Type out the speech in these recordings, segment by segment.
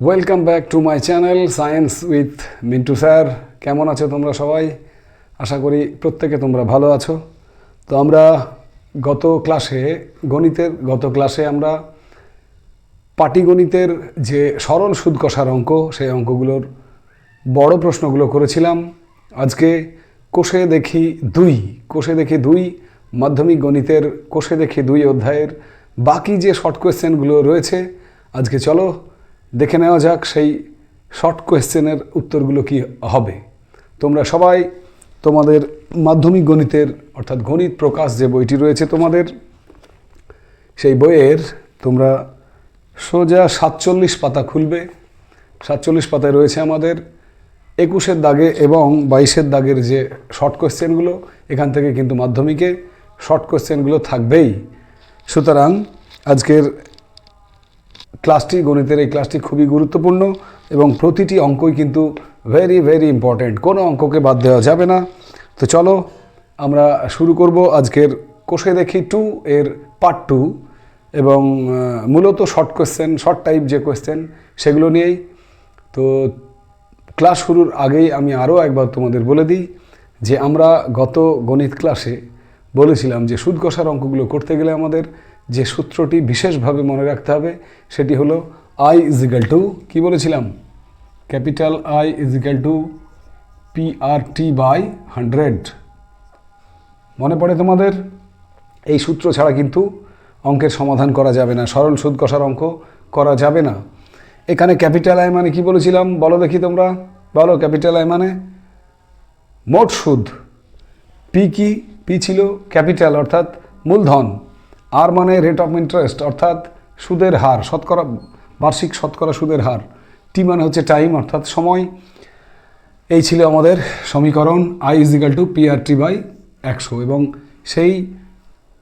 Welcome back to my channel science with Mintu sir কেমন আছো তোমরা সবাই? আশা করি প্রত্যেকে তোমরা ভালো আছো। তো আমরা গত ক্লাসে গণিতের গত ক্লাসে আমরা পাটিগণিতের যে সরল সুদ কষার অঙ্ক, সেই অঙ্কগুলোর বড় প্রশ্নগুলো করেছিলাম। আজকে কোষে দেখি দুই, কোষে দেখি দুই, মাধ্যমিক গণিতের কোষে দেখি দুই অধ্যায়ের বাকি যে শর্ট কোয়েশ্চেনগুলো রয়েছে, আজকে চলো দেখে নেওয়া যাক সেই শর্ট কোয়েশ্চেনের উত্তরগুলো কি হবে। তোমরা সবাই তোমাদের মাধ্যমিক গণিতের, অর্থাৎ গণিত প্রকাশ যে বইটি রয়েছে তোমাদের, সেই বইয়ের তোমরা সোজা সাতচল্লিশ পাতা খুলবে। সাতচল্লিশ পাতায় রয়েছে আমাদের একুশের দাগে এবং বাইশের দাগের যে শর্ট কোয়েশ্চেনগুলো এখান থেকে কিন্তু মাধ্যমিকে শর্ট কোয়েশ্চেনগুলো থাকবেই। সুতরাং আজকের ক্লাসটি, গণিতের এই ক্লাসটি খুবই গুরুত্বপূর্ণ এবং প্রতিটি অঙ্কই কিন্তু ভেরি ভেরি ইম্পর্ট্যান্ট কোনো অঙ্ককে বাদ দেওয়া যাবে না। তো চলো, আমরা শুরু করব আজকের কোষে দেখি টু এর পার্ট টু এবং মূলত শর্ট কোয়েশ্চেন শর্ট টাইপ যে কোয়েশ্চেন সেগুলো নিয়েই। তো ক্লাস শুরুর আগেই আমি আরও একবার তোমাদের বলে দিই যে আমরা গত গণিত ক্লাসে বলেছিলাম যে সুদ কষার অঙ্কগুলো করতে গেলে আমাদের যে সূত্রটি বিশেষভাবে মনে রাখতে হবে, সেটি হলো আই ইজিক্যাল টু কী বলেছিলাম? Capital I equal to P R T by hundred মনে পড়ে তোমাদের? এই সূত্র ছাড়া কিন্তু অঙ্কের সমাধান করা যাবে না, সরল সুদ কষার অঙ্ক করা যাবে না। এখানে ক্যাপিটাল আই মানে কি বলেছিলাম? বলো দেখি তোমরা। বলো ক্যাপিটাল আই মানে? মোট সুদ। পি কি? পি ছিল ক্যাপিটাল, অর্থাৎ মূলধন। আর মানে রেট অফ ইন্টারেস্ট অর্থাৎ সুদের হার, শতকরা, বার্ষিক শতকরা সুদের হার। টি মানে হচ্ছে টাইম অর্থাৎ সময়। এই ছিল আমাদের সমীকরণ I equal to P R T by একশো। এবং সেই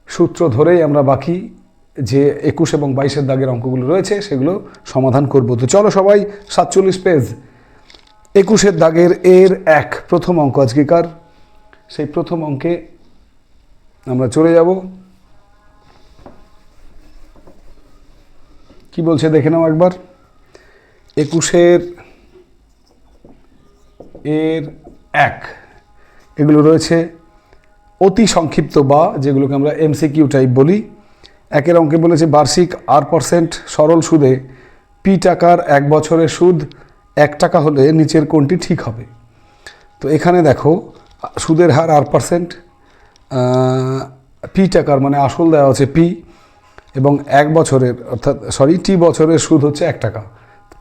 সূত্র ধরেই আমরা বাকি যে একুশ এবং বাইশের দাগের অঙ্কগুলো রয়েছে, সেগুলো সমাধান করব। তো চলো সবাই সাতচল্লিশ পেজ একুশের দাগের এর এক প্রথম অঙ্ক আজকেকার। সেই প্রথম অঙ্কে আমরা চলে যাব। কি বলছে দেখে নাও একবার। একুশের এর এক। এগুলো রয়েছে অতি সংক্ষিপ্ত বা যেগুলোকে আমরা এমসিকিউ টাইপ বলি। একের অঙ্কে বলেছে বার্ষিক আর পার্সেন্ট সরল সুদে পি টাকার এক বছরের সুদ এক টাকা হলে নিচের কোনটি ঠিক হবে? তো এখানে দেখো, সুদের হার আর পার্সেন্ট পি টাকার মানে আসল দেওয়া আছে পি। এবং এক বছরের অর্থাৎ সরি টি বছরের সুদ হচ্ছে এক টাকা।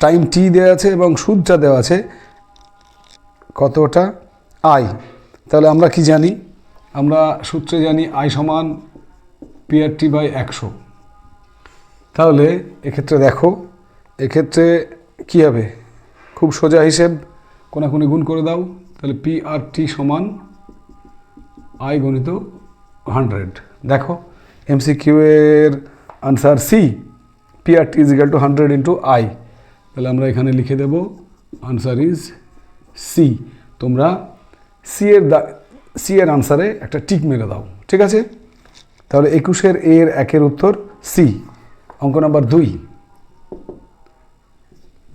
টাইম টি দেওয়া আছে এবং সুদটা দেওয়া আছে, কতটা? আই তাহলে আমরা কি জানি? আমরা সূত্রে জানি আই সমান পিআরটি বাই একশো। তাহলে এক্ষেত্রে দেখো, এক্ষেত্রে কী হবে? খুব সোজা হিসেব, কোনাকুনি গুণ করে দাও। তাহলে পি আর টি সমান আই গণিত হান্ড্রেড দেখো এমসিকিউ এর answer C P R T is equal to hundred into I তাহলে আমরা এখানে লিখে দেব আনসার ইজ সি তোমরা সি এর দা সি এর আনসারে একটা টিক মেরে দাও, ঠিক আছে? তাহলে একুশের এর একের উত্তর সি অঙ্ক নাম্বার দুই।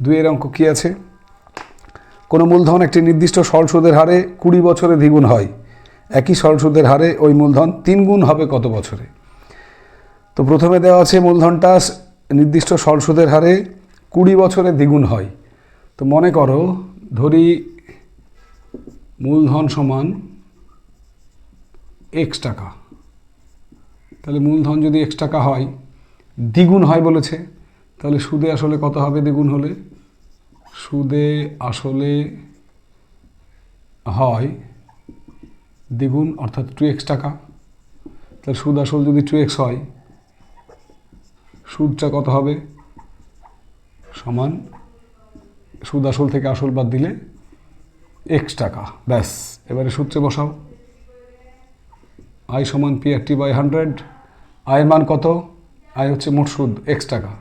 দুইয়ের অঙ্ক কী আছে? কোনো মূলধন একটি নির্দিষ্ট সরল সুদের হারে কুড়ি বছরে দ্বিগুণ হয়। একই সরল সুদের হারে ওই মূলধন তিন গুণ হবে কত বছরে? তো প্রথমে দেওয়া আছে মূলধনটা নির্দিষ্ট সরল সুদের হারে কুড়ি বছরে দ্বিগুণ হয়। তো মনে করো, ধরি মূলধন সমান এক্স টাকা। তাহলে মূলধন যদি এক্স টাকা হয়, দ্বিগুণ হয় বলেছে, তাহলে সুদে আসলে কত হবে দ্বিগুণ হলে? সুদে আসলে হয় দ্বিগুণ, অর্থাৎ টু এক্স টাকা। তাহলে সুদ আসল যদি টু এক্স হয় সুদটা কত হবে? সমান সুদ আসল থেকে আসল বাদ দিলে এক্স টাকা। ব্যাস, এবারে সূত্রে বসাও। আই সমান P R T by hundred আয়ের মান কত? আয় হচ্ছে মোট সুদ এক্স টাকা।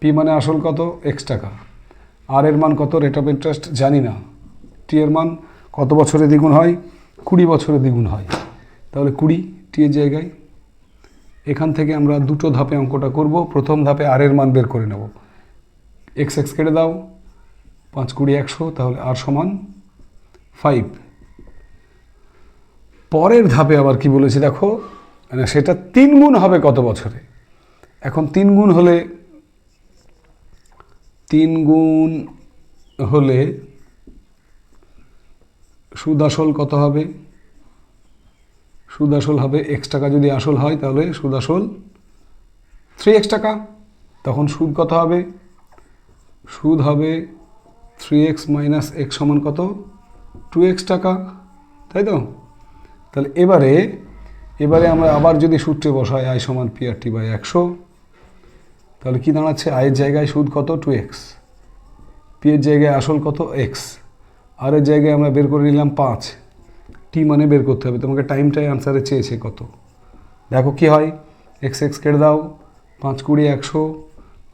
পি মানে আসল কত? এক্স টাকা। আর এর মান কত? রেট অফ ইন্টারেস্ট জানি না। টি এর মান কত বছরে দ্বিগুণ হয়? কুড়ি বছরে দ্বিগুণ হয়। তাহলে কুড়ি টি এর জায়গায় এখান থেকে আমরা দুটো ধাপে অঙ্কটা করব। প্রথম ধাপে আর এর মান বের করে নেব। এক্স এক্স কেটে দাও। পাঁচ কুড়ি একশো, তাহলে আর সমান ফাইভ পরের ধাপে আবার কি বলেছে দেখো? মানে সেটা তিন গুণ হবে কত বছরে? এখন তিন গুণ হলে, তিন গুণ হলে সুদ আসল কত হবে? সুদ আসল হবে এক্স টাকা। যদি আসল হয়, তাহলে সুদ আসল থ্রি এক্স টাকা। তখন সুদ কত হবে? সুদ হবে থ্রি এক্স মাইনাস এক্স সমান কত? টু এক্স টাকা। তাই তো? তাহলে এবারে এবারে আমরা আবার যদি সূত্রে বসাই আই সমান পি আর টি বাই একশো, তাহলে কী দাঁড়াচ্ছে? আয়ের জায়গায় সুদ কত? টু এক্স পি এর জায়গায় আসল কত? এক্স আর এর জায়গায় আমরা বের করে নিলাম পাঁচ। টি মানে বের করতে হবে। তোমাকে টাইমটাই আনসারে চেয়েছে কত। দেখো কি হয়। এক্স এক্স কেটে দাও। পাঁচ কুড়ি, একশো।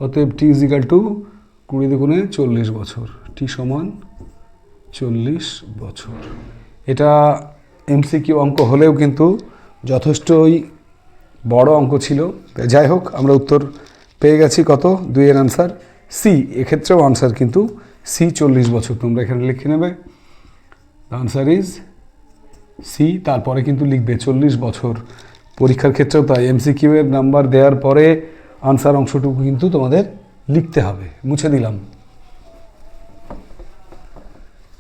অতএব টি ইজিক্যাল টু কুড়ি দুগুণে চল্লিশ বছর। টি সমান চল্লিশ বছর। এটা এমসিকিউ অঙ্ক হলেও কিন্তু যথেষ্টই বড় অঙ্ক ছিল। যাই হোক, আমরা উত্তর পেয়ে গেছি কত? দুইয়ের আনসার সি এক্ষেত্রেও আনসার কিন্তু সি চল্লিশ বছর। তোমরা এখানে লিখে নেবে। আনসার ইজ সি, তারপরে কিন্তু লিখবে চল্লিশ বছর পরীক্ষার ক্ষেত্রেও তাই এমসিকিউ এর নাম্বার দেওয়ার পরে আনসার অংশটুকু কিন্তু তোমাদের লিখতে হবে। মুছে দিলাম।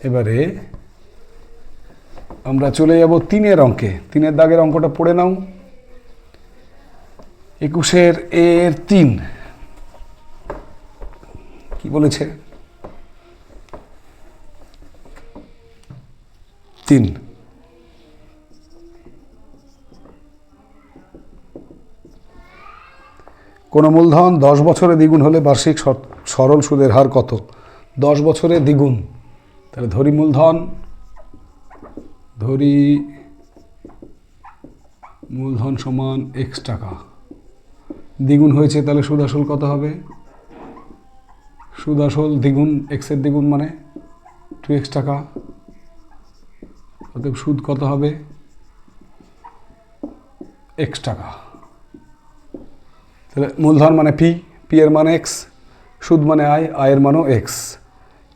এবারে আমরা চলে যাব তিনের অঙ্কে। তিনের দাগের অঙ্কটা পড়ে নাও। একুশের এর তিন। কি বলেছে? তিন। কোনো মূলধন দশ বছরে দ্বিগুণ হলে বার্ষিক সর- সরল সুদের হার কত? দশ বছরে দ্বিগুণ। তাহলে ধরি মূলধন ধরি মূলধন সমান এক্স টাকা। দ্বিগুণ হয়েছে তাহলে সুদ আসল কত হবে? সুদ আসল দ্বিগুণ এক্সের দ্বিগুণ মানে টু এক্স টাকা। অতএব সুদ কত হবে? এক্স টাকা। তাহলে মূলধন মানে পি পি এর মানে এক্স সুদ মানে আয় আয়ের মানও এক্স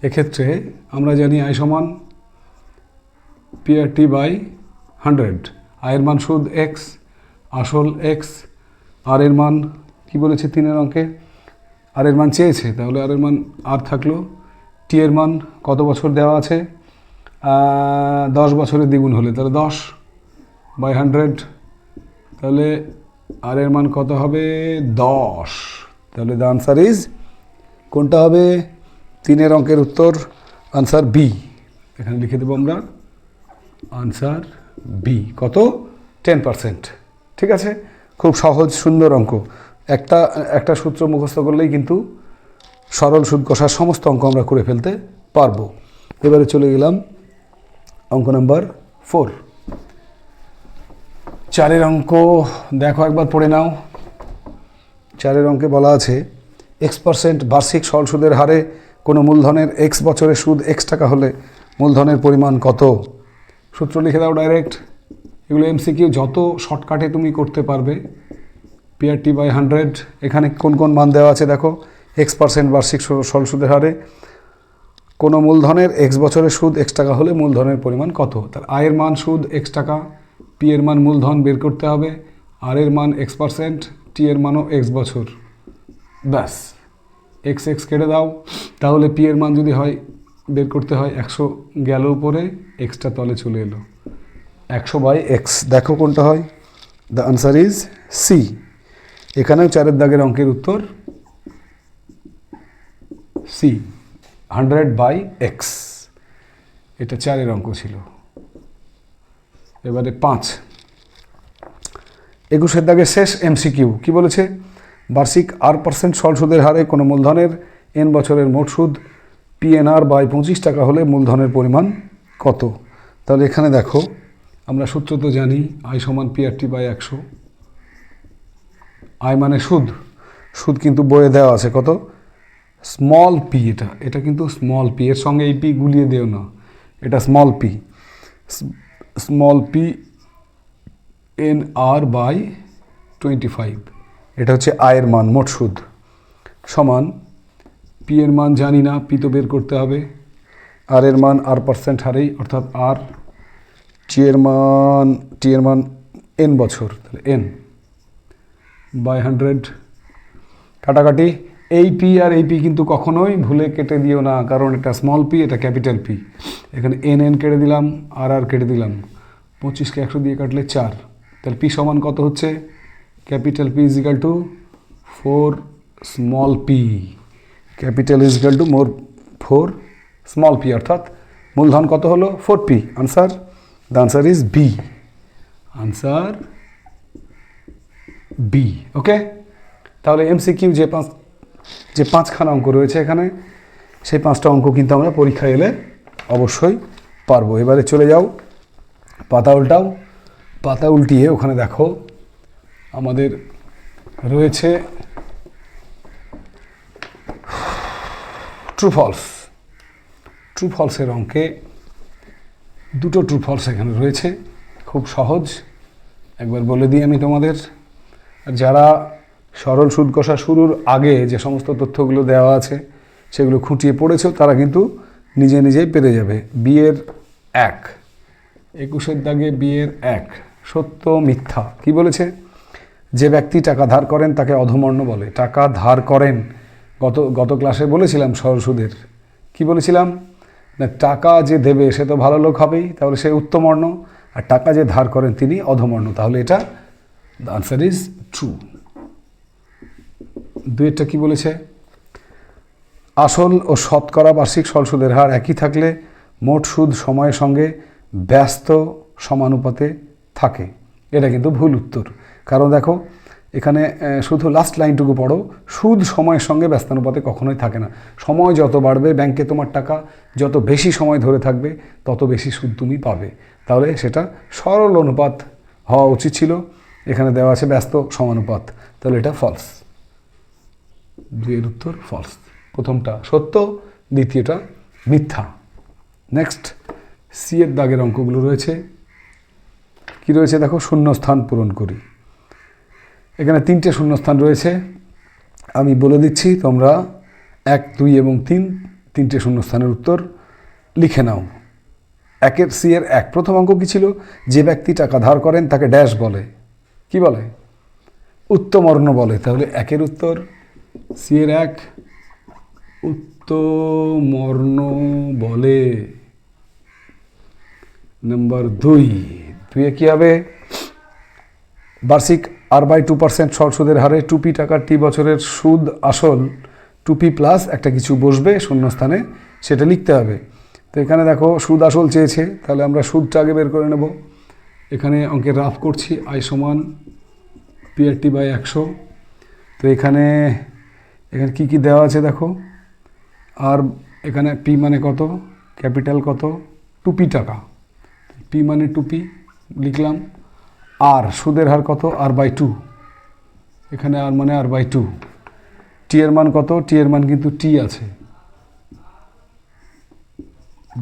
এক্ষেত্রে আমরা জানি আয় সমান P R T by hundred আয়ের মান সুদ এক্স আসল এক্স আর এর মান কি বলেছে তিনের অঙ্কে? আর এর মান চেয়েছে, তাহলে আর এর মান আর থাকল। টি এর মান কত বছর দেওয়া আছে? দশ বছরের দ্বিগুণ হলে, তাহলে দশ বাই হান্ড্রেড তাহলে আর এর মান কত হবে? দশ। তাহলে দ্য আনসার ইজ কোনটা হবে? তিনের অঙ্কের উত্তর আনসার বি এখানে লিখে দেবো আমরা আনসার বি কত? টেন পারসেন্ট ঠিক আছে? খুব সহজ, সুন্দর অঙ্ক। একটা একটা সূত্র মুখস্থ করলেই কিন্তু সরল সুদ কষার সমস্ত অঙ্ক আমরা করে ফেলতে পারব। এবারে চলে গেলাম অঙ্ক নাম্বার ফোর চারের অঙ্ক দেখো একবার পড়ে নাও। চারের অঙ্কে বলা আছে এক্স পার্সেন্ট বার্ষিক সরল সুদের হারে কোনো মূলধনের এক্স বছরের সুদ এক্স টাকা হলে মূলধনের পরিমাণ কত? সূত্র লিখে দাও ডাইরেক্ট এগুলো এমসিকিউ যত শর্টকাটে তুমি করতে পারবে পিআরটি বাই হান্ড্রেড এখানে কোন কোন মান দেওয়া আছে দেখো এক্স পার্সেন্ট বার্ষিক সরল সুদের হারে কোনো মূলধনের এক্স বছরের সুদ এক্স টাকা হলে মূলধনের পরিমাণ কত? তার আয়ের মান সুদ এক্স টাকা পি এর মান মূলধন বের করতে হবে আর এর মান এক্স পার্সেন্ট টি এর মানও এক্স বছর। ব্যাস। এক্স এক্স কেটে দাও। তাহলে পি এর মান যদি হয়, বের করতে হয়, একশো গেল উপরে এক্সটা তলে চলে এলো। একশো বাই এক্স দেখো কোনটা হয়। দ্য আনসার ইজ সি এখানেও চারের দাগের অঙ্কের উত্তর সি হান্ড্রেড বাই এক্স এটা চারের অঙ্ক ছিল। এবারে পাঁচ। একুশের দাগে শেষ এমসিকিউ। কি বলেছে? বার্ষিক আর পার্সেন্ট সল সুদের হারে কোনো মূলধনের এন বছরের মোট সুদ পিএনআর বাই পঁচিশ টাকা হলে মূলধনের পরিমাণ কত? তাহলে এখানে দেখো, আমরা সূত্র তো জানি, আই সমান পিআরটি বাই একশো। আয় মানে সুদ। সুদ কিন্তু বয়ে দেওয়া আছে কত? স্মল পি এটা। এটা কিন্তু স্মল পি। এর সঙ্গে এই পি গুলিয়ে দেও না। এটা small P. Small P N R by twenty five এটা হচ্ছে আয়ের মান মোট সুদ। সমান পি এর মান জানি না পি তো বের করতে হবে। আর এর মান আর পার্সেন্ট হারেই, অর্থাৎ আর টি এর মান টি এর মান এন বছর, তাহলে এন বাই হান্ড্রেড কাটাকাটি এই পি আর এই পি কিন্তু কখনোই ভুলে কেটে দিও না, কারণ এটা স্মল পি এটা ক্যাপিটাল পি এখানে এন এন কেটে দিলাম আর আর কেটে দিলাম। পঁচিশকে একশো দিয়ে কাটলে চার। তাহলে পি সমান কত হচ্ছে? Capital P is equal to four small P capital is equal to more four small P অর্থাৎ মূলধন কত হলো? Four P answer the answer is B answer B okay তাহলে এমসিকিউ যে পাঁচ যে পাঁচখানা অঙ্ক রয়েছে এখানে, সেই পাঁচটা অঙ্ক কিন্তু আমরা পরীক্ষায় এলে অবশ্যই পারব। এবারে চলে যাও, পাতা উল্টাও। পাতা উল্টিয়ে ওখানে দেখো, আমাদের রয়েছে ট্রু ফলস ট্রু ফলসের অঙ্কে দুটো ট্রু ফলস এখানে রয়েছে, খুব সহজ। একবার বলে দিই আমি তোমাদের। যারা সরল সুদ কষা শুরুর আগে যে সমস্ত তথ্যগুলো দেওয়া আছে, সেগুলো খুঁটিয়ে পড়েছো তারা কিন্তু নিজে নিজেই পেরে যাবে। বিয়ের এক, একুশের দাগে বিয়ের এক, সত্য মিথ্যা। কি বলেছে? যে ব্যক্তি টাকা ধার করেন তাকে অধমর্ণ বলে। টাকা ধার করেন। গত গত ক্লাসে বলেছিলাম সরল সুদের। কি বলেছিলাম? না, টাকা যে দেবে সে তো ভালো লোক হবেই, তাহলে সে উত্তমর্ণ। আর টাকা যে ধার করেন তিনি অধমর্ণ। তাহলে এটা দ্য আনসার ইজ ট্রু দুয়েরটা কি বলেছে? আসল ও শতকরা বার্ষিক সরল সুদের হার একই থাকলে মোট সুদ সময়ের সঙ্গে ব্যস্ত সমানুপাতে থাকে। এটা কিন্তু ভুল উত্তর। কারণ দেখো, এখানে শুধু লাস্ট লাইনটুকু পড়ো, সুদ সময়ের সঙ্গে ব্যস্তানুপাতে কখনোই থাকে না। সময় যত বাড়বে, ব্যাংকে তোমার টাকা যত বেশি সময় ধরে থাকবে, তত বেশি সুদ তুমি পাবে। তাহলে সেটা সরল অনুপাত হওয়া উচিত ছিল। এখানে দেওয়া আছে ব্যস্ত সমানুপাত। তাহলে এটা ফলস দুইয়ের উত্তর ফলস প্রথমটা সত্য, দ্বিতীয়টা মিথ্যা। নেক্সট সি এর দাগের অঙ্কগুলো রয়েছে। কি রয়েছে দেখো? শূন্যস্থান পূরণ করি। এখানে তিনটে শূন্যস্থান রয়েছে। আমি বলে দিচ্ছি, তোমরা এক, দুই এবং তিন, তিনটে শূন্যস্থানের উত্তর লিখে নাও। একের সি এর এক। প্রথম অঙ্ক কি ছিল? যে ব্যক্তি টাকা ধার করেন, তাকে ড্যাশ বলে। কি বলে? উত্তমর্ণ বলে। তাহলে একের উত্তর সি এর এক উত্তমর্ণ বলে। নাম্বার দুই দুইয়ে কী হবে? বার্ষিক আর বাই টু পার্সেন্ট সরল সুদের হারে টুপি টাকার টি বছরের সুদ আসল টুপি প্লাস একটা কিছু বসবে শূন্যস্থানে, সেটা লিখতে হবে। তো এখানে দেখো, সুদ আসল চেয়েছে, তাহলে আমরা সুদটা আগে বের করে নেব। এখানে অঙ্কের রাফ করছি আই সমান, পিআরটি বাই একশো। তো এখানে এখানে কি কি দেওয়া আছে দেখো? আর এখানে পি মানে কত? ক্যাপিটাল কত? টুপি টাকা। পি মানে টুপি, লিখলাম। আর সুদের হার কত? আর বাই টু এখানে আর মানে আর বাই টু টি এর মান কত? টি এর মান কিন্তু টি আছে।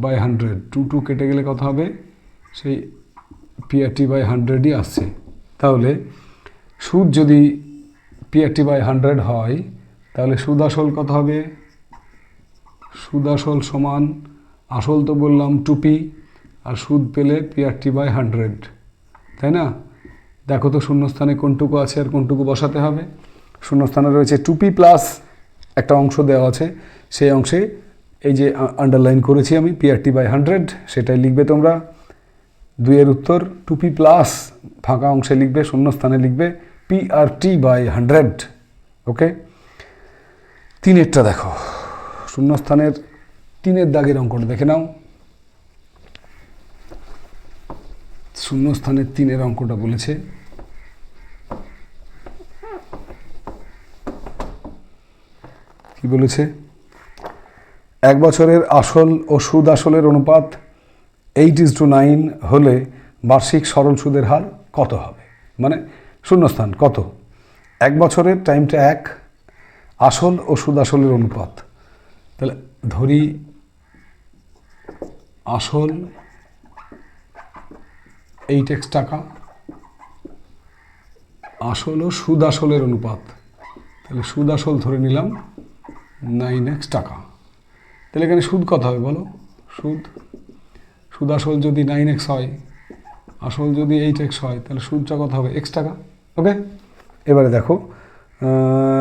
বাই হান্ড্রেড টু টু কেটে গেলে কত হবে? সেই পিআরটি বাই হান্ড্রেডই আসছে। তাহলে সুদ যদি পিআরটি বাই হান্ড্রেড হয় তাহলে সুদ আসল কত হবে? সুদ আসল সমান, আসল তো বললাম টুপি, আর সুদ পেলে পিআরটি বাই হান্ড্রেড তাই না? দেখো তো শূন্যস্থানে কোনটুকু আছে আর কোনটুকু বসাতে হবে। শূন্যস্থানে রয়েছে টুপি প্লাস একটা অংশ দেওয়া আছে। সেই অংশে এই যে আন্ডারলাইন করেছি আমি পিআরটি বাই হান্ড্রেড সেটাই লিখবে তোমরা। দুইয়ের উত্তর, টুপি প্লাস ফাঁকা অংশে লিখবে, শূন্যস্থানে লিখবে পিআরটি বাই হান্ড্রেড ওকে তিনেরটা দেখো। শূন্যস্থানের তিনের দাগের অঙ্কটা দেখে নাও। শূন্যস্থানের তিনের অঙ্কটা বলেছে। কি বলেছে? এক বছরের আসল ও সুদ আসলের অনুপাত এইট ইজ টু নাইন হলে বার্ষিক সরল সুদের হার কত হবে? মানে শূন্যস্থান কত? এক বছরের টাইমটা এক আসল ও সুদ আসলের অনুপাত। তাহলে ধরি, আসল এইট এক্স টাকা, আসল ও সুদ আসলের অনুপাত। তাহলে সুদ আসল ধরে নিলাম, নাইন এক্স টাকা। তাহলে এখানে সুদ কত হবে বলো? সুদ সুদ আসল যদি নাইন এক্স হয়, আসল যদি এইট এক্স হয়, তাহলে সুদটা কত হবে? এক্স টাকা। ওকে? এবারে দেখো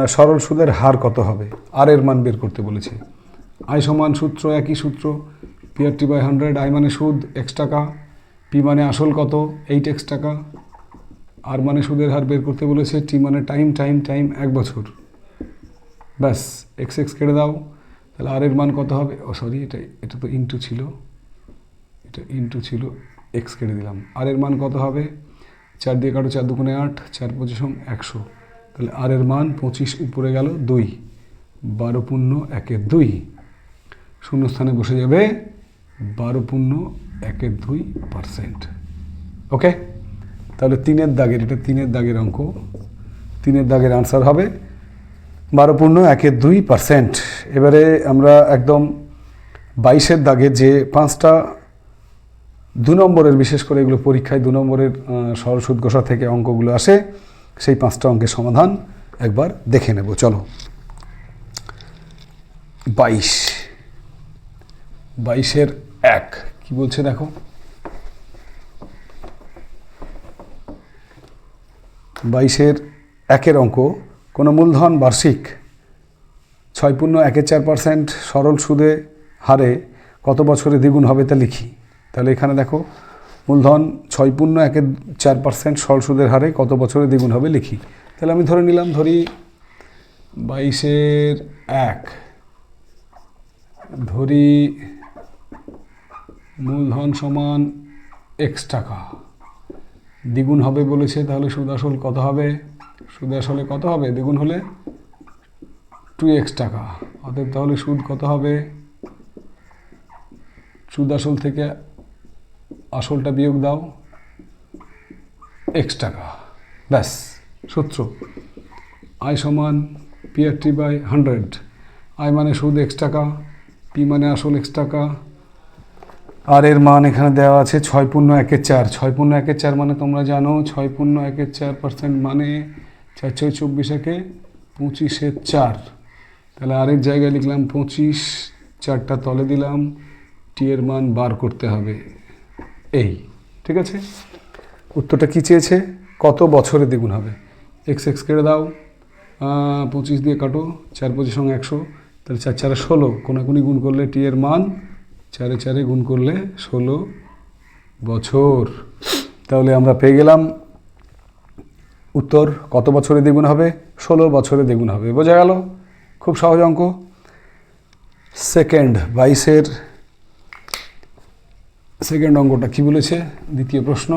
সরল সুদের হার কত হবে? আর এর মান বের করতে বলেছে। আই সমান সূত্র, একই সূত্র পিআরটি বাই হান্ড্রেড আই মানে সুদ এক্স টাকা পি মানে আসল কত এইট এক্স টাকা। আর মানে সুদের হার বের করতে বলেছে টি মানে টাইম টাইম টাইম এক বছর। ব্যাস এক্স এক্স কেটে দাও। তাহলে আর এর মান কত হবে? ও সরি এটা এটা তো ইন্টু ছিল। এটা ইন্টু ছিল এক্স কেটে দিলাম। আর এর মান কত হবে? চার দিয়ে কাটো, চার দুগুণে আট, চার পঁচিশ একশো। তাহলে আর এর মান পঁচিশ উপরে গেল দুই বারো পূর্ণ একের দুই। শূন্যস্থানে বসে যাবে বারো পূর্ণ একের দুই পারসেন্ট। ওকে? তাহলে তিনের দাগের এটা তিনের দাগের অঙ্ক। তিনের দাগের আনসার হবে বারো পূর্ণ একের দুই পারসেন্ট। এবারে আমরা একদম বাইশের দাগে যে পাঁচটা দু নম্বরের বিশেষ করে এগুলো পরীক্ষায় দু নম্বরের আহ, সরল সুদ ঘোষা থেকে অঙ্কগুলো আসে সেই পাঁচটা অঙ্কের সমাধান একবার দেখে নেব, চলো। বাইশ। বাইশের এক, কি বলছে দেখো? বাইশের একের অঙ্ক, কোনো মূলধন বার্ষিক ছয় পূর্ণ একের চার পার্সেন্ট সরল সুদে হারে কত বছরে দ্বিগুণ হবে তা লিখি। তাহলে এখানে দেখো মূলধন ছয় পূর্ণ একের চার পার্সেন্ট সরল সুদের হারে কত বছরে দ্বিগুণ হবে লিখি। তাহলে আমি ধরে নিলাম, ধরি বাইশের এক। ধরি মূলধন সমান এক্স টাকা। দ্বিগুণ হবে বলেছে, তাহলে সুদ আসল কত হবে? সুদ আসলে কত হবে? দ্বিগুণ হলে টু এক্স টাকা। অতএব তাহলে সুদ কত হবে? সুদ আসল থেকে আসলটা বিয়োগ দাও এক্স টাকা। ব্যাস, সূত্র। আই সমান পিআরটি বাই হান্ড্রেড আই মানে সুদ এক্স টাকা পি মানে আসল এক্স টাকা। আর এর মান এখানে দেওয়া আছে ছয় পূর্ণ একের চার। ছয় পূর্ণ একের চার মানে তোমরা জানো, ছয় পূর্ণ একের চার পার্সেন্ট মানে চার ছয় চব্বিশ একে পঁচিশের চার। তাহলে আরেক জায়গায় লিখলাম পঁচিশ, চারটা তলে দিলাম টি এর মান বার করতে হবে। এই, ঠিক আছে? উত্তরটা কী চেয়েছে? কত বছরে দ্বিগুণ হবে? এক্স এক্স কেটে দাও। পঁচিশ দিয়ে কাটো, চার পঁচিশ সঙ্গে একশো। তাহলে চার, চারে ষোলো। কোনাকুনি গুণ করলে টি এর মান, চারে চারে গুণ করলে ষোলো বছর। তাহলে আমরা পেয়ে গেলাম উত্তর, কত বছরে দ্বিগুণ হবে? ষোলো বছরে দ্বিগুণ হবে। বোঝা গেল? খুব সহজ অঙ্ক। সেকেন্ড বাইশের সেকেন্ড অঙ্কটা কি বলেছে? দ্বিতীয় প্রশ্ন।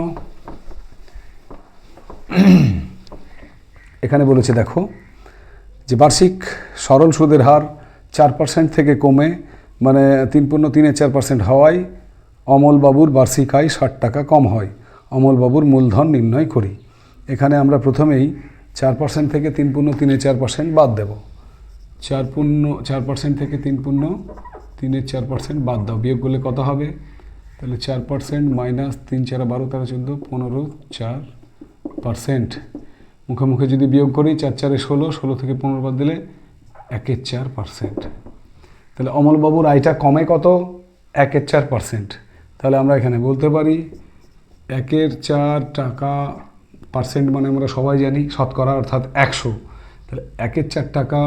এখানে বলেছে, দেখো, যে বার্ষিক সরল সুদের হার চার পার্সেন্ট থেকে কমে মানে তিন পূর্ণ তিনে চার পার্সেন্ট হওয়ায় অমলবাবুর বার্ষিক আয় ষাট টাকা কম হয়। অমলবাবুর মূলধন নির্ণয় করি। এখানে আমরা প্রথমেই চার পার্সেন্ট থেকে তিন পূর্ণ তিনে চার পার্সেন্ট বাদ দেব। চার পূর্ণ চার পার্সেন্ট থেকে তিন পূর্ণ তিনের চার পার্সেন্ট বাদ দাও। বিয়োগ করলে কত হবে? তাহলে চার পার্সেন্ট মাইনাস তিন চার বারো তেরো চোদ্দ পনেরো চার পার্সেন্ট মুখে যদি বিয়োগ করি চার চারে ষোলো ষোলো থেকে পনেরো বাদ দিলে একের চার পার্সেন্ট তাহলে অমলবাবুর আয়টা কমে কত? একের চার পার্সেন্ট তাহলে আমরা এখানে বলতে পারি একের চার টাকা পার্সেন্ট মানে আমরা সবাই জানি, শতকরা অর্থাৎ একশো। তাহলে একের চার টাকা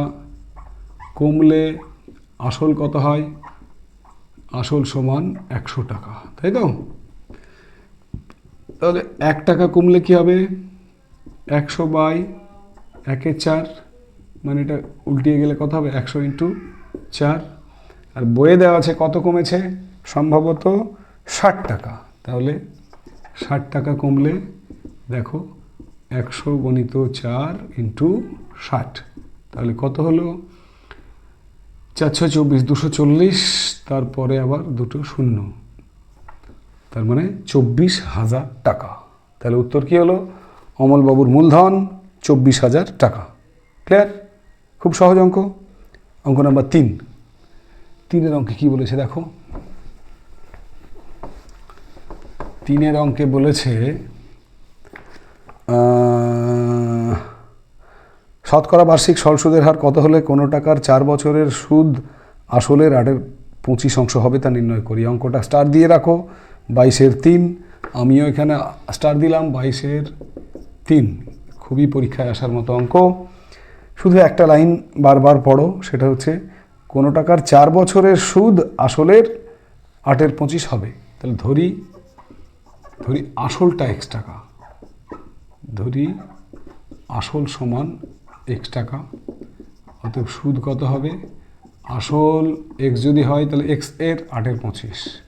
কমলে আসল কত হয়? আসল সমান একশো টাকা, তাই তো? তাহলে এক টাকা কমলে কি হবে? একশো বাই একের চার মানে এটা উল্টিয়ে গেলে কত হবে? একশো ইন্টু চার। আর বইয়ে দেওয়া আছে কত কমেছে? সম্ভবত ষাট টাকা। তাহলে ষাট টাকা কমলে দেখো একশো গণিত চার ইন্টু ষাট। তাহলে কত হলো? চারশো চব্বিশ, দুশো চল্লিশ তারপরে আবার দুটো শূন্য। তার মানে চব্বিশ হাজার টাকা। তাহলে উত্তর কী হলো? অমলবাবুর মূলধন চব্বিশ হাজার টাকা। ক্লিয়ার খুব সহজ অঙ্ক। অঙ্ক নাম্বার তিন। তিনের অঙ্কে কি বলেছে দেখো? তিনের অঙ্কে বলেছে শতকরা বার্ষিক সরল সুদের হার কত হলে কোনো টাকার চার বছরের সুদ আসলের আটের পঁচিশ অংশ হবে তা নির্ণয় করি। অঙ্কটা স্টার দিয়ে রাখো, বাইশের তিন, আমিও এখানে স্টার দিলাম, বাইশের তিন। খুবই পরীক্ষায় আসার মতো অঙ্ক। শুধু একটা লাইন বারবার পড়ো, সেটা হচ্ছে, কোনো টাকার চার বছরের সুদ আসলের আটের পঁচিশ হবে। তাহলে ধরি ধরি আসলটা এক্স টাকা। ধরি আসল সমান এক্স টাকা, অতএব সুদ কত হবে? আসল এক্স যদি হয় তাহলে এক্সের আটের পঁচিশ।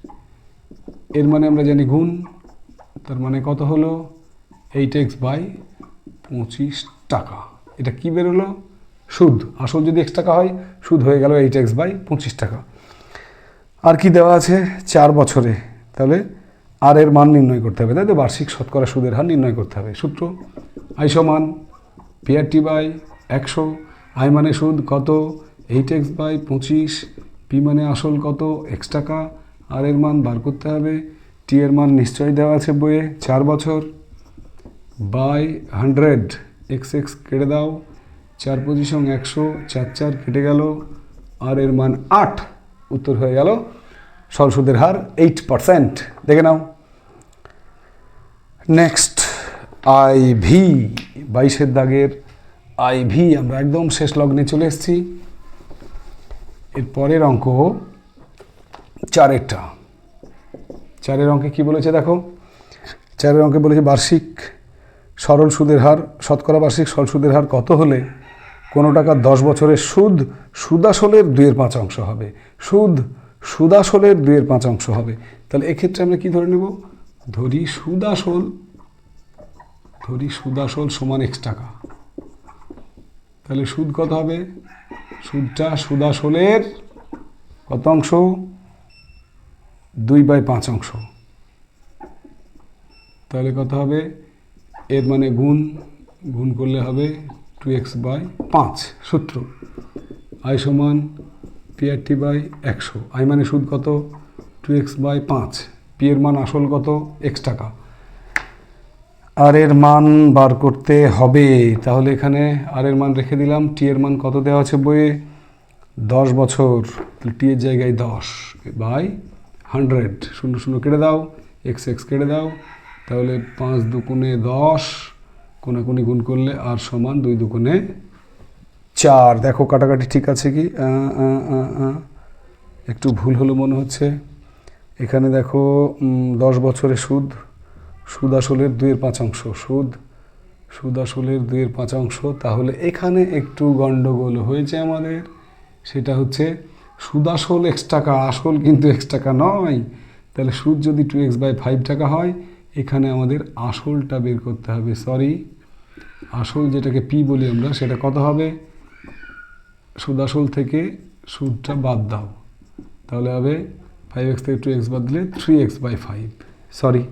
এর মানে আমরা জানি গুণ, তার মানে কত হলো? এইট এক্স বাই পঁচিশ টাকা। এটা কী বেরোলো? সুদ। আসল যদি এক্স টাকা হয়, সুদ হয়ে গেল এইট এক্স বাই পঁচিশ টাকা। আর কি দেওয়া আছে? চার বছরে। তাহলে আর এর মান নির্ণয় করতে হবে। তাই তো? বার্ষিক শতকরা সুদের হার নির্ণয় করতে হবে। সূত্র আই সমান পিআরটি বাই একশো। আই মানে সুদ কত? এইট এক্স বাই পঁচিশ পি মানে আসল কত? এক্স টাকা। আর এর মান বার করতে হবে। টি এর মান নিশ্চয়ই দেওয়া আছে বইয়ে। চার বছর। বাই হান্ড্রেড এক্স এক্স কেটে দাও। চার পজিশন একশো। চার চার কেটে গেল। আর এর মান আট। উত্তর হয়ে গেল। সরল সুদের হার এইট পারসেন্ট দেখে নাও। নেক্সট আই ভি বাইশের দাগের আই ভি আমরা একদম শেষ লগ্নে চলে এসেছি। এর পরের অঙ্ক চারেরটা। চারের অঙ্কে কি বলেছে দেখো? চারের অঙ্কে বলেছে বার্ষিক সরল সুদের হার, শতকরা বার্ষিক সরল সুদের হার কত হলে কোনো টাকার দশ বছরের সুদ সুদাসলের দুইয়ের পাঁচ অংশ হবে? সুদ সুদাসলের দুইয়ের পাঁচ অংশ হবে। তাহলে এক্ষেত্রে আমরা কি ধরে নেব? ধরি সুদাসল ধরি সুদাসল সমান এক্স টাকা। তাহলে সুদ কত হবে? সুদটা সুদাসলের কত অংশ? দুই বাই পাঁচ অংশ। তাহলে কত হবে? এর মানে গুণ গুণ করলে হবে টু এক্স বাই পাঁচ সূত্র। আই সমান পিআরটি বাই একশো। আই মানে সুদ কত? টু এক্স বাই পাঁচ। পি এর মান আসল কত? এক্স টাকা। আর এর মান বার করতে হবে। তাহলে এখানে আর এর মান রেখে দিলাম। টি এর মান কত দেওয়া আছে বইয়ে? দশ বছর। টি এর জায়গায় দশ বাই হান্ড্রেড। শূন্য শূন্য কেটে দাও। এক্স এক্স কেটে দাও। তাহলে পাঁচ দুগুণে দশ কোনাকুনি গুণ করলে আর সমান দুই দুগুণে চার। দেখো কাটাকাটি ঠিক আছে কি। একটু ভুল হলো মনে হচ্ছে। এখানে দেখো দশ বছরের সুদ। সুদ আসলের দুইয়ের পাঁচ অংশ সুদ সুদ আসলের দুইয়ের পাঁচ অংশ তাহলে এখানে একটু গন্ডগোল হয়েছে আমাদের। সেটা হচ্ছে সুদ আসল এক্স টাকা, আসল কিন্তু এক্স টাকা নয়। তাহলে সুদ যদি টু এক্স বাই ফাইভ টাকা হয়, এখানে আমাদের আসলটা বের করতে হবে। সরি আসল যেটাকে পি বলি আমরা, সেটা কত হবে? সুদ আসল থেকে সুদটা বাদ দাও। তাহলে হবে ফাইভ এক্স থেকে টু এক্স বাদ দিলে three X by five sorry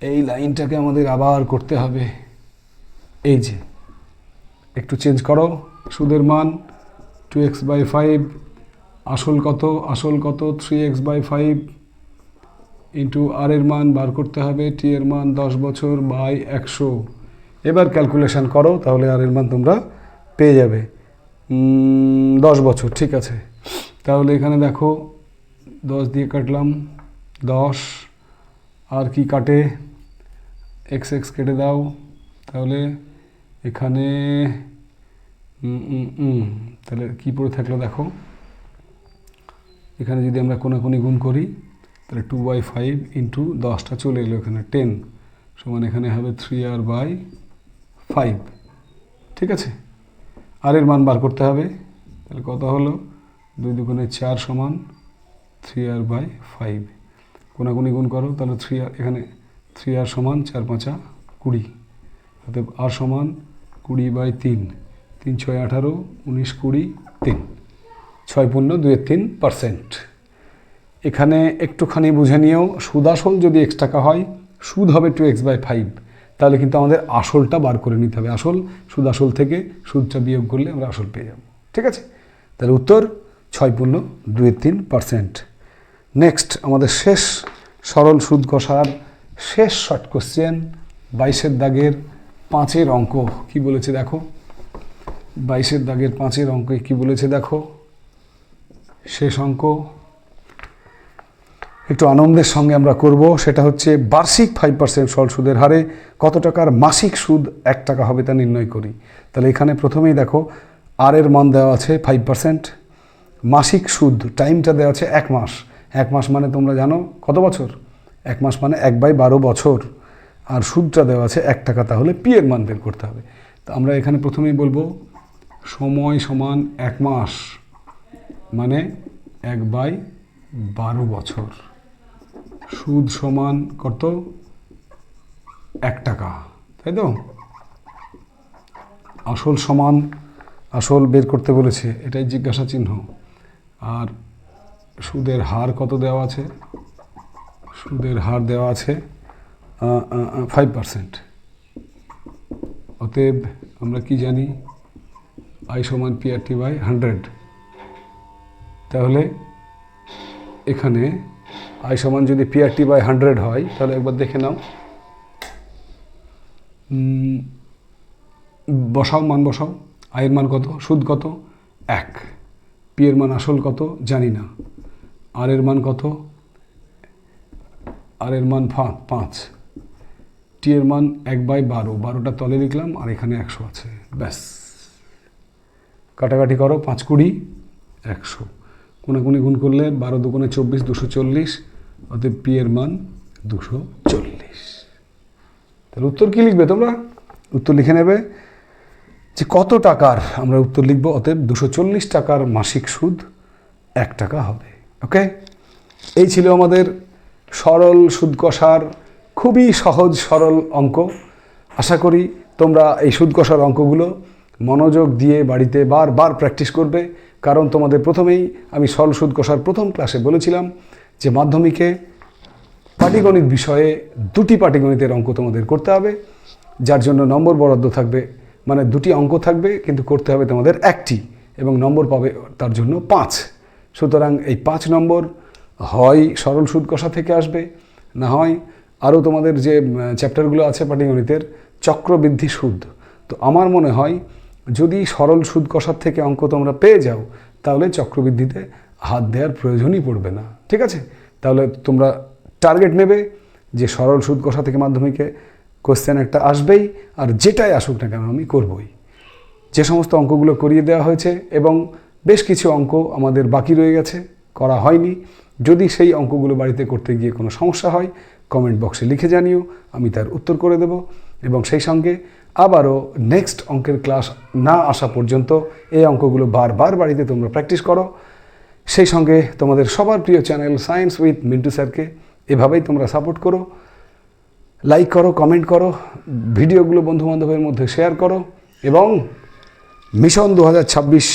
এই লাইনটাকে আমাদের আবার করতে হবে। এই যে, একটু চেঞ্জ করো, সুদের মান টু এক্স বাই ফাইভ আসল কত আসল কত three X by five into R এর মান বার করতে হবে টি এর মান দশ বছর বাই একশো। এবার ক্যালকুলেশন করো, তাহলে আর এর মান তোমরা পেয়ে যাবে। দশ বছর, ঠিক আছে। তাহলে এখানে দেখো, দশ দিয়ে কাটলাম, দশ, আর কি কাটে? এক্স এক্স কেটে দাও। তাহলে এখানে তাহলে কি পড়ে থাকল দেখো। এখানে যদি আমরা কোনাকুনি গুণ করি, তাহলে টু বাই ফাইভ ইন্টু দশটা চলে এলো এখানে টেন সমান এখানে হবে থ্রি আর বাই ফাইভ ঠিক আছে? আর এর মান বার করতে হবে। তাহলে কত হলো? দুই দুগুণে চার সমান থ্রি আর বাই ফাইভ কোনাকুনি গুণ করো, তাহলে থ্রি আর এখানে থ্রি আর সমান চার পাঁচা কুড়ি। অতএব আর সমান কুড়ি বাই তিন তিন ছয় আঠারো, উনিশ কুড়ি, তিন। ছয় পূর্ণ দুয়ের তিন পার্সেন্ট। এখানে একটুখানি বুঝে নিয়েও সুদ আসল যদি এক্স টাকা হয়, সুদ হবে টু এক্স বাই ফাইভ, তাহলে কিন্তু আমাদের আসলটা বার করে নিতে হবে। আসল, সুদ আসল থেকে সুদটা বিয়োগ করলে আমরা আসল পেয়ে যাব। ঠিক আছে? তাহলে উত্তর, ছয় পূর্ণ দুয়ের তিন পার্সেন্ট। নেক্সট, আমাদের শেষ সরল সুদ কষার শেষ শর্ট কোশ্চেন বাইশের দাগের পাঁচের অঙ্ক কি বলেছে দেখো? বাইশের দাগের পাঁচের অঙ্কে কি বলেছে দেখো? শেষ অঙ্ক। একটু আনন্দের সঙ্গে আমরা করব, সেটা হচ্ছে বার্ষিক ফাইভ পার্সেন্ট সরল সুদের হারে কত টাকার মাসিক সুদ এক টাকা হবে তা নির্ণয় করি। তাহলে এখানে প্রথমেই দেখো আর এর মান দেওয়া আছে ফাইভ পার্সেন্ট মাসিক সুদ টাইমটা দেওয়া আছে এক মাস। এক মাস মানে তোমরা জানো কত বছর? এক মাস মানে এক বাই বারো বছর। আর সুদটা দেওয়া আছে এক টাকা, তাহলে পি এর মান বের করতে হবে। তো আমরা এখানে প্রথমেই বলব, সময় সমান এক মাস মানে এক বাই বারো বছর। সুদ সমান কত? এক টাকা, তাই তো? আসল সমান, আসল বের করতে বলেছে, এটাই জিজ্ঞাসা চিহ্ন আর সুদের হার কত দেওয়া আছে? সুদের হার দেওয়া আছে ফাইভ পার্সেন্ট অতএব আমরা কি জানি? আই সমান পিআরটি বাই হান্ড্রেড তাহলে এখানে আই সমান যদি পিআরটি বাই হান্ড্রেড হয়, তাহলে একবার দেখে নাও। বসাও, মান বসাও। আয়ের মান কত? সুদ কত? এক। পি এর মান আসল কত? জানি না। আর এর মান কত? আর এর মান পাঁচ। টি এর মান এক বাই বারো। বারোটা তলে লিখলাম, আর এখানে একশো আছে। ব্যাস। কাটাকাটি করো, পাঁচ কুড়ি, একশো। কোনাকুনি গুণ করলে বারো দু দুগুণে চব্বিশ, দুশো চল্লিশ। অতএব পি এর মান দুশো চল্লিশ। তাহলে উত্তর কী লিখবে তোমরা? উত্তর লিখে নেবে যে কত টাকার আমরা উত্তর লিখব, অতএব দুশো চল্লিশ টাকার মাসিক সুদ এক টাকা হবে। ওকে? এই ছিল আমাদের সরল সুদকষার খুবই সহজ সরল অঙ্ক। আশা করি তোমরা এই সুদকষার অঙ্কগুলো মনোযোগ দিয়ে বাড়িতে বারবার প্র্যাকটিস করবে। কারণ তোমাদের প্রথমেই আমি সরল সুদ কষার প্রথম ক্লাসে বলেছিলাম যে মাধ্যমিকে পাটিগণিত বিষয়ে দুটি পাটিগণিতের অঙ্ক তোমাদের করতে হবে, যার জন্য নম্বর বরাদ্দ থাকবে মানে দুটি অঙ্ক থাকবে, কিন্তু করতে হবে তোমাদের একটি এবং নম্বর পাবে তার জন্য পাঁচ। সুতরাং এই পাঁচ নম্বর হয় সরল সুদ কষা থেকে আসবে, না হয় আরও তোমাদের যে চ্যাপ্টারগুলো আছে পাটিগণিতের, চক্রবৃদ্ধি সুদ। তো আমার মনে হয় যদি সরল সুদ কষার থেকে অঙ্ক তোমরা পেয়ে যাও, তাহলে চক্রবৃদ্ধিতে হাত দেওয়ার প্রয়োজনই পড়বে না। ঠিক আছে? তাহলে তোমরা টার্গেট নেবে যে সরল সুদ কষা থেকে মাধ্যমিকে কোশ্চেন একটা আসবেই, আর যেটাই আসুক না কেন আমি করবই। যে সমস্ত অঙ্কগুলো করিয়ে দেওয়া হয়েছে এবং বেশ কিছু অঙ্ক আমাদের বাকি রয়ে গেছে, করা হয়নি। যদি সেই অঙ্কগুলো বাড়িতে করতে গিয়ে কোনো সমস্যা হয় কমেন্ট বক্সে লিখে জানিও, আমি তার উত্তর করে দেব এবং সেই সঙ্গে আবারও নেক্সট অঙ্কের ক্লাস না আসা পর্যন্ত এই অঙ্কগুলো বারবার বাড়িতে তোমরা প্র্যাকটিস করো। সেই সঙ্গে তোমাদের সবার প্রিয় চ্যানেল সায়েন্স উইথ মিন্টু স্যারকে এভাবেই তোমরা সাপোর্ট করো। লাইক করো কমেন্ট করো, ভিডিওগুলো বন্ধুবান্ধবের মধ্যে শেয়ার করো এবং মিশন দু হাজার ছাব্বিশ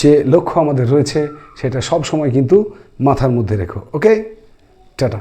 যে লক্ষ্য আমাদের রয়েছে, সেটা সব সময় কিন্তু মাথার মধ্যে রেখো ওকে টাটা।